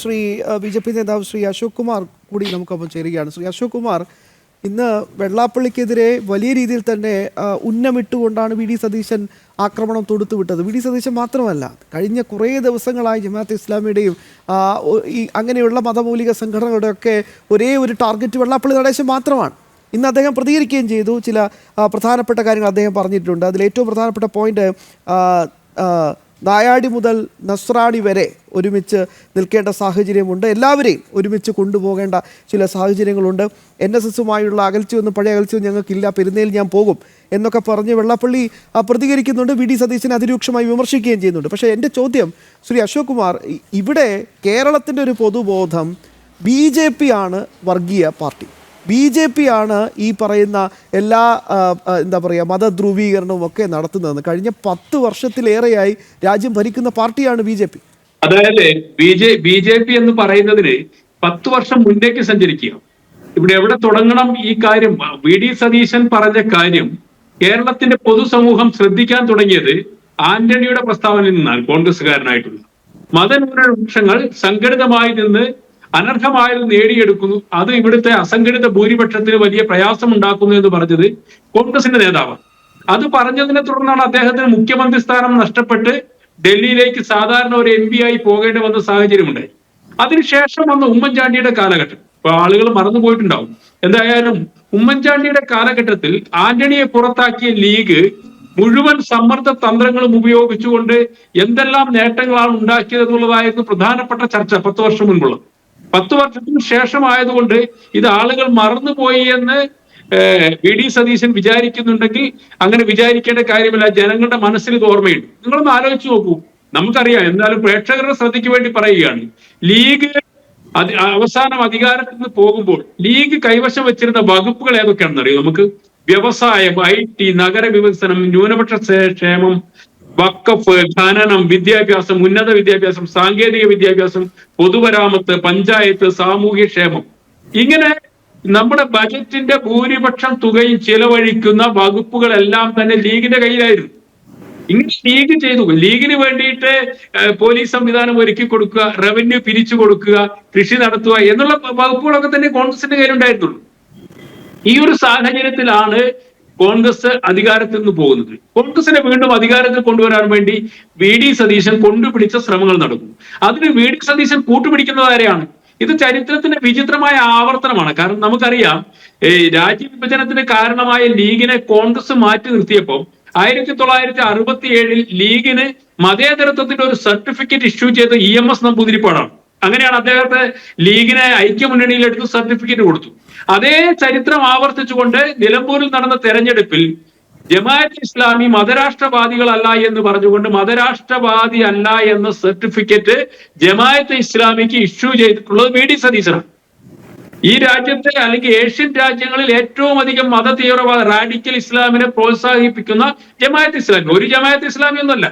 Shri B J P നേതാവ് ശ്രീ അശോക് കുമാർ കൂടി നമുക്കൊപ്പം ചേരുകയാണ്. ശ്രീ അശോക് കുമാർ ഇന്ന് വെള്ളാപ്പള്ളിക്കെതിരെ വലിയ രീതിയിൽ തന്നെ ഉന്നമിട്ടുകൊണ്ടാണ് വി ഡി സതീശൻ ആക്രമണം തൊടുത്തുവിട്ടത്. വി ഡി സതീശൻ മാത്രമല്ല കഴിഞ്ഞ കുറേ ദിവസങ്ങളായി ജമാഅത്ത് ഇസ്ലാമിയുടെയും ഈ അങ്ങനെയുള്ള മതമൗലിക സംഘടനകളുടെയൊക്കെ ഒരേ ഒരു ടാർഗറ്റ് വെള്ളാപ്പള്ളി നടേശൻ മാത്രമാണ്. ഇന്ന് അദ്ദേഹം പ്രതികരിക്കുകയും ചെയ്തു. ചില പ്രധാനപ്പെട്ട കാര്യങ്ങൾ അദ്ദേഹം പറഞ്ഞിട്ടുണ്ട്. അതിൽ ഏറ്റവും പ്രധാനപ്പെട്ട പോയിന്റ് നായാടി മുതൽ നസ്രാണി വരെ ഒരുമിച്ച് നിൽക്കേണ്ട സാഹചര്യമുണ്ട്. എല്ലാവരെയും ഒരുമിച്ച് കൊണ്ടുപോകേണ്ട ചില സാഹചര്യങ്ങളുണ്ട്. എൻ എസ് എസുമായുള്ള അകൽച്ചയൊന്നും പഴയ അകൽച്ചയൊന്നും ഞങ്ങൾക്കില്ല. പെരുന്നയിൽ ഞാൻ പോകും എന്നൊക്കെ പറഞ്ഞ് വെള്ളപ്പള്ളി പ്രതികരിക്കുന്നുണ്ട്. വി. ഡി. സതീശനെ അതിരൂക്ഷമായി വിമർശിക്കുകയും ചെയ്യുന്നുണ്ട്. പക്ഷേ എന്റെ ചോദ്യം ശ്രീ അശോക് കുമാർ ഇവിടെ കേരളത്തിന്റെ ഒരു പൊതുബോധം ബി ജെ പി ആണ് വർഗീയ പാർട്ടി. ബി ജെ പി ആണ് ഈ പറയുന്ന എല്ലാ എന്താ പറയുക മതധ്രുവീകരണവും ഒക്കെ നടത്തുന്നതെന്ന്. കഴിഞ്ഞ പത്ത് വർഷത്തിലേറെയായി രാജ്യം ഭരിക്കുന്ന പാർട്ടിയാണ് ബി ജെ പി. അതായത് B J B J P എന്ന് പറയുന്നതിന് പത്ത് വർഷം മുന്നേക്ക് സഞ്ചരിക്കുക ഇവിടെ എവിടെ തുടങ്ങണം ഈ കാര്യം വി ഡി സതീശൻ പറഞ്ഞ കാര്യം കേരളത്തിന്റെ പൊതുസമൂഹം ശ്രദ്ധിക്കാൻ തുടങ്ങിയത് ആന്റണിയുടെ പ്രസ്താവനയിൽ നിന്നാണ് കോൺഗ്രസ്സുകാരനായിട്ടുള്ള. മതന്യൂനപക്ഷങ്ങൾ സംഘടിതമായി നിന്ന് അനർഹമായത് നേടിയെടുക്കുന്നു. അത് ഇവിടുത്തെ അസംഘടിത ഭൂരിപക്ഷത്തിന് വലിയ പ്രയാസം ഉണ്ടാക്കുന്നു എന്ന് പറഞ്ഞത് കോൺഗ്രസിന്റെ നേതാവാണ്. അത് പറഞ്ഞതിനെ തുടർന്നാണ് അദ്ദേഹത്തിന് മുഖ്യമന്ത്രി സ്ഥാനം നഷ്ടപ്പെട്ട് ഡൽഹിയിലേക്ക് സാധാരണ ഒരു എം ആയി പോകേണ്ടി വന്ന സാഹചര്യമുണ്ടായി. അതിനുശേഷം വന്ന ഉമ്മൻചാണ്ടിയുടെ കാലഘട്ടം. ഇപ്പൊ ആളുകൾ മറന്നുപോയിട്ടുണ്ടാവും എന്തായാലും ഉമ്മൻചാണ്ടിയുടെ കാലഘട്ടത്തിൽ ആന്റണിയെ പുറത്താക്കിയ ലീഗ് മുഴുവൻ സമ്മർദ്ദ തന്ത്രങ്ങളും ഉപയോഗിച്ചുകൊണ്ട് എന്തെല്ലാം നേട്ടങ്ങളാണ് ഉണ്ടാക്കിയത് എന്നുള്ളതായിരുന്നു പ്രധാനപ്പെട്ട ചർച്ച പത്ത് വർഷം മുൻപുള്ളത് പത്ത് വർഷത്തിന് ശേഷമായതുകൊണ്ട് ഇത് ആളുകൾ മറന്നുപോയി എന്ന് വി ഡി സതീശൻ വിചാരിക്കുന്നുണ്ടെങ്കിൽ അങ്ങനെ വിചാരിക്കേണ്ട കാര്യമില്ല. ജനങ്ങളുടെ മനസ്സിൽ ഇത് ഓർമ്മയുണ്ട്. നിങ്ങളൊന്ന് ആലോചിച്ച് നോക്കൂ. നമുക്കറിയാം എന്നാലും പ്രേക്ഷകരുടെ ശ്രദ്ധയ്ക്ക് വേണ്ടി പറയുകയാണ്. ലീഗ് അവസാനം അധികാരത്തിൽ നിന്ന് പോകുമ്പോൾ ലീഗ് കൈവശം വെച്ചിരുന്ന വകുപ്പുകൾ ഏതൊക്കെയാണെന്ന് അറിയോ നമുക്ക്? വ്യവസായം ഐ ടി നഗരവികസനം ന്യൂനപക്ഷ സേ- ക്ഷേമം വക്കഫ് ഖനനം വിദ്യാഭ്യാസം ഉന്നത വിദ്യാഭ്യാസം സാങ്കേതിക വിദ്യാഭ്യാസം പൊതുമരാമത്ത് പഞ്ചായത്ത് സാമൂഹ്യ ക്ഷേമം. ഇങ്ങനെ നമ്മുടെ ബജറ്റിന്റെ ഭൂരിപക്ഷം തുകയും ചിലവഴിക്കുന്ന വകുപ്പുകളെല്ലാം തന്നെ ലീഗിന്റെ കയ്യിലായിരുന്നു. ഇങ്ങനെ ലീഗ് ചെയ്തു. ലീഗിന് വേണ്ടിയിട്ട് പോലീസ് സംവിധാനം ഒരുക്കി കൊടുക്കുക റവന്യൂ പിരിച്ചു കൊടുക്കുക കൃഷി നടത്തുക എന്നുള്ള വകുപ്പുകളൊക്കെ തന്നെ കോൺഗ്രസിന്റെ കയ്യിലുണ്ടായിരുന്നുള്ളൂ. ഈ ഒരു സാഹചര്യത്തിലാണ് കോൺഗ്രസ് അധികാരത്തിൽ നിന്ന് പോകുന്നത്. കോൺഗ്രസിനെ വീണ്ടും അധികാരത്തിൽ കൊണ്ടുവരാൻ വേണ്ടി വി ഡി സതീശൻ കൊണ്ടുപിടിച്ച ശ്രമങ്ങൾ നടക്കുന്നു അതിന് വി ഡി സതീശൻ കൂട്ടുപിടിക്കുന്നത് ആരെയാണ്? ഇത് ചരിത്രത്തിന്റെ വിചിത്രമായ ആവർത്തനമാണ്. കാരണം നമുക്കറിയാം ഈ രാജ്യവിഭജനത്തിന് കാരണമായ ലീഗിനെ കോൺഗ്രസ് മാറ്റി നിർത്തിയപ്പോൾ ആയിരത്തി തൊള്ളായിരത്തി അറുപത്തി ഏഴിൽ ലീഗിന് മതേതരത്വത്തിന്റെ ഒരു സർട്ടിഫിക്കറ്റ് ഇഷ്യൂ ചെയ്ത ഇ എം എസ് നമ്പൂതിരിപ്പാടാണ്. അങ്ങനെയാണ് അദ്ദേഹത്തെ ലീഗിനെ ഐക്യമുന്നണിയിൽ എടുത്ത് സർട്ടിഫിക്കറ്റ് കൊടുത്തു. അതേ ചരിത്രം ആവർത്തിച്ചുകൊണ്ട് നിലമ്പൂരിൽ നടന്ന തെരഞ്ഞെടുപ്പിൽ ജമാഅത്ത് ഇസ്ലാമി മതരാഷ്ട്രവാദികളല്ല എന്ന് പറഞ്ഞുകൊണ്ട് മതരാഷ്ട്രവാദി അല്ല എന്ന സർട്ടിഫിക്കറ്റ് ജമാഅത്ത് ഇസ്ലാമിക്ക് ഇഷ്യൂ ചെയ്തിട്ടുള്ളത് വി ഡി സതീശനാണ്. ഈ രാജ്യത്തെ അല്ലെങ്കിൽ ഏഷ്യൻ രാജ്യങ്ങളിൽ ഏറ്റവും അധികം മത തീവ്രവാദ റാഡിക്കൽ ഇസ്ലാമിനെ പ്രോത്സാഹിപ്പിക്കുന്ന ജമാഅത്ത് ഇസ്ലാമി. ഒരു ജമാഅത്ത് ഇസ്ലാമി ഒന്നല്ല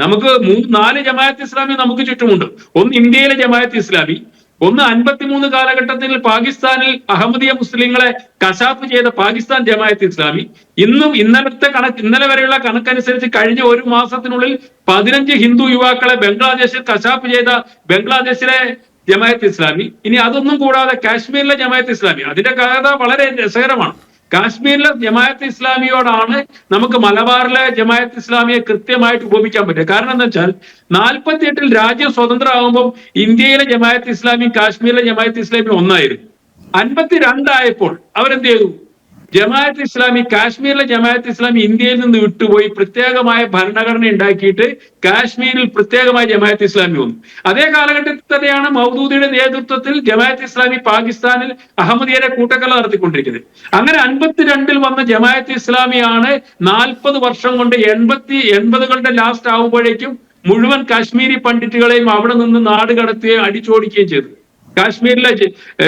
നമുക്ക് മൂന്ന് നാല് ജമാഅത്ത് ഇസ്ലാമി നമുക്ക് ചുറ്റുമുണ്ട്. ഒന്ന് ഇന്ത്യയിലെ ജമാഅത്ത് ഇസ്ലാമി ഒന്ന് അൻപത്തിമൂന്ന് കാലഘട്ടത്തിൽ പാകിസ്ഥാനിൽ അഹമ്മദിയ മുസ്ലിങ്ങളെ കശാപ്പ് ചെയ്ത പാകിസ്ഥാൻ ജമാഅത്ത് ഇസ്ലാമി. ഇന്നും ഇന്നലത്തെ കണക്ക് ഇന്നലെ വരെയുള്ള കണക്കനുസരിച്ച് കഴിഞ്ഞ ഒരു മാസത്തിനുള്ളിൽ പതിനഞ്ച് ഹിന്ദു യുവാക്കളെ ബംഗ്ലാദേശിൽ കശാപ്പ് ചെയ്ത ബംഗ്ലാദേശിലെ ജമായത്ത് ഇസ്ലാമി. ഇനി അതൊന്നും കൂടാതെ കാശ്മീരിലെ ജമായത്ത് ഇസ്ലാമി. അതിന്റെ കഥ വളരെ രസകരമാണ്. കാശ്മീരിലെ ജമായത്ത് ഇസ്ലാമിയോടാണ് നമുക്ക് മലബാറിലെ ജമായത്ത് ഇസ്ലാമിയെ കൃത്യമായിട്ട് ഉപമിക്കാൻ പറ്റുക. കാരണം എന്താ വെച്ചാൽ നാൽപ്പത്തി എട്ടിൽ രാജ്യം സ്വതന്ത്രമാകുമ്പോൾ ഇന്ത്യയിലെ ജമായത്ത് ഇസ്ലാമി കാശ്മീരിലെ ജമായത്ത് ഇസ്ലാമി ഒന്നായിരുന്നു. അൻപത്തി രണ്ടായപ്പോൾ അവരെന്ത് ചെയ്തു? ജമാഅത്ത് ഇസ്ലാമി കാശ്മീരിലെ ജമാഅത്ത് ഇസ്ലാമി ഇന്ത്യയിൽ നിന്ന് വിട്ടുപോയി പ്രത്യേകമായ ഭരണഘടന ഉണ്ടാക്കിയിട്ട് കാശ്മീരിൽ പ്രത്യേകമായ ജമാഅത്ത് ഇസ്ലാമി വന്നു. അതേ കാലഘട്ടത്തിൽ തന്നെയാണ് മൗദൂദിയുടെ നേതൃത്വത്തിൽ ജമാഅത്ത് ഇസ്ലാമി പാകിസ്ഥാനിൽ അഹമ്മദിയരെ കൂട്ടക്കല നടത്തിക്കൊണ്ടിരിക്കുന്നത്. അങ്ങനെ അൻപത്തിരണ്ടിൽ വന്ന ജമാഅത്ത് ഇസ്ലാമിയാണ് നാൽപ്പത് വർഷം കൊണ്ട് എൺപത്തി എൺപതുകളുടെ ലാസ്റ്റ് ആവുമ്പോഴേക്കും മുഴുവൻ കാശ്മീരി പണ്ഡിറ്റുകളെയും അവിടെ നിന്ന് നാട് കടത്തുകയും അടിച്ചോടിക്കുകയും ചെയ്തു കാശ്മീരിലെ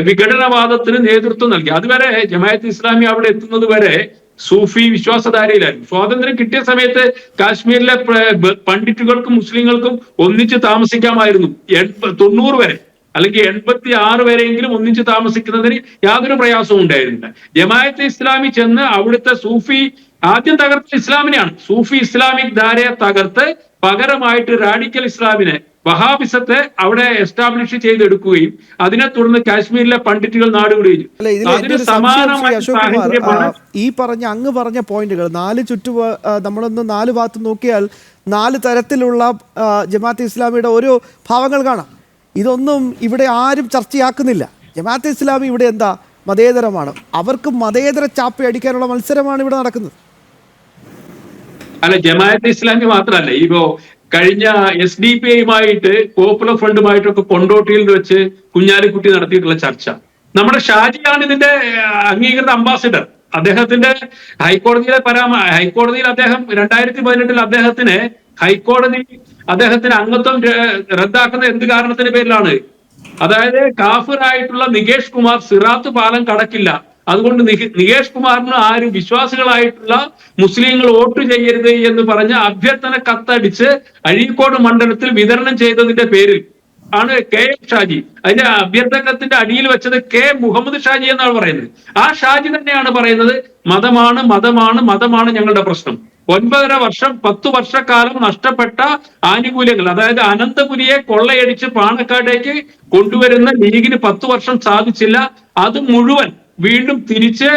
വിഘടനവാദത്തിന് നേതൃത്വം നൽകി. അതുവരെ ജമായത്ത് ഇസ്ലാമി അവിടെ എത്തുന്നത് വരെ സൂഫി വിശ്വാസധാരയിലായിരുന്നു. സ്വാതന്ത്ര്യം കിട്ടിയ സമയത്ത് കാശ്മീരിലെ പണ്ഡിറ്റുകൾക്കും മുസ്ലിങ്ങൾക്കും ഒന്നിച്ച് താമസിക്കാമായിരുന്നു. തൊണ്ണൂറ് വരെ അല്ലെങ്കിൽ എൺപത്തി ആറ് വരെയെങ്കിലും ഒന്നിച്ച് താമസിക്കുന്നതിന് യാതൊരു പ്രയാസവും ഉണ്ടായിരുന്നില്ല. ജമായത്ത് ഇസ്ലാമി ചെന്ന് അവിടുത്തെ സൂഫി ആദ്യം തകർത്ത ഇസ്ലാമിനെയാണ്. സൂഫി ഇസ്ലാമിക് ധാരയെ തകർത്ത് പകരമായിട്ട് റാഡിക്കൽ ഇസ്ലാമിനെ വഹാബിസത്തെ അവിടെ എസ്റ്റാബ്ലിഷ് ചെയ്തെടുക്കുകയും അതിനെ തുടർന്ന് കാശ്മീരിലെ പണ്ഡിറ്റുകൾ ഇതിൽ അതിന് സമാനമായ ഈ പറഞ്ഞ അങ്ങ് പറഞ്ഞ പോയിന്റുകൾ നാല് ചുറ്റു നമ്മളൊന്ന് നാല് ഭാഗത്ത് നോക്കിയാൽ നാല് തരത്തിലുള്ള ജമാഅത്ത് ജമാഅത്തെ ഇസ്ലാമിയുടെ ഓരോ ഭാവങ്ങൾ കാണാം. ഇതൊന്നും ഇവിടെ ആരും ചർച്ചയാക്കുന്നില്ല. ജമാഅത്ത് ഇസ്ലാമി ഇവിടെ എന്താ? മതേതരമാണ്. അവർക്ക് മതേതര ചാപ്പ അടിക്കാനുള്ള മത്സരമാണ് ഇവിടെ നടക്കുന്നത്. അല്ല ജമാഅത്ത് ഇസ്ലാമി മാത്രമല്ല. ഇപ്പോ കഴിഞ്ഞ എസ് ഡി പി ഐയുമായിട്ട് പോപ്പുലർ ഫ്രണ്ടുമായിട്ടൊക്കെ കൊണ്ടോട്ടിയിൽ വെച്ച് കുഞ്ഞാലിക്കുട്ടി നടത്തിയിട്ടുള്ള ചർച്ച. നമ്മുടെ ഷാജിയാണ് ഇതിന്റെ അംഗീകൃത അംബാസിഡർ. അദ്ദേഹത്തിന്റെ ഹൈക്കോടതിയിലെ പരാമ ഹൈക്കോടതിയിൽ അദ്ദേഹം രണ്ടായിരത്തി പതിനെട്ടിൽ അദ്ദേഹത്തിന് ഹൈക്കോടതി അദ്ദേഹത്തിന് അംഗത്വം റദ്ദാക്കുന്ന എന്ത് കാരണത്തിന്റെ പേരിലാണ്? അതായത് കാഫിറായിട്ടുള്ള നികേഷ് കുമാർ സിറാത്ത് പാലം കടക്കില്ല. അതുകൊണ്ട് നിക- നികേഷ് കുമാറിന് ആരും വിശ്വാസികളായിട്ടുള്ള മുസ്ലിങ്ങൾ വോട്ട് ചെയ്യരുത് എന്ന് പറഞ്ഞ അഭ്യർത്ഥന കത്തടിച്ച് അഴീക്കോട് മണ്ഡലത്തിൽ വിതരണം ചെയ്തതിന്റെ പേരിൽ ആണ് കെ എം ഷാജി. അതിന്റെ അഭ്യർത്ഥനത്തിന്റെ അടിയിൽ വെച്ചത് കെ മുഹമ്മദ് ഷാജി എന്നാണ് പറയുന്നത്. ആ ഷാജി തന്നെയാണ് പറയുന്നത് മതമാണ് മതമാണ് മതമാണ് ഞങ്ങളുടെ പ്രശ്നം. ഒൻപതര വർഷം പത്തു വർഷക്കാലം നഷ്ടപ്പെട്ട ആനുകൂല്യങ്ങൾ അതായത് അനന്തപുരിയെ കൊള്ളയടിച്ച് പാണക്കാടേക്ക് കൊണ്ടുവരുന്ന ലീഗിന് പത്തു വർഷം സാധിച്ചില്ല. അത് മുഴുവൻ വീണ്ടും തിരിച്ച്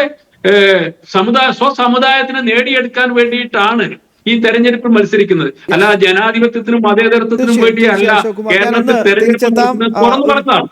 സമുദായ സ്വസമുദായത്തിന് നേടിയെടുക്കാൻ വേണ്ടിയിട്ടാണ് ഈ തെരഞ്ഞെടുപ്പിൽ മത്സരിക്കുന്നത്. അല്ല ജനാധിപത്യത്തിനും മതേതരത്വത്തിനും വേണ്ടിയല്ല കേരളത്തിൽ തെരഞ്ഞെടുപ്പ് തുറന്നു പറഞ്ഞതാണ്.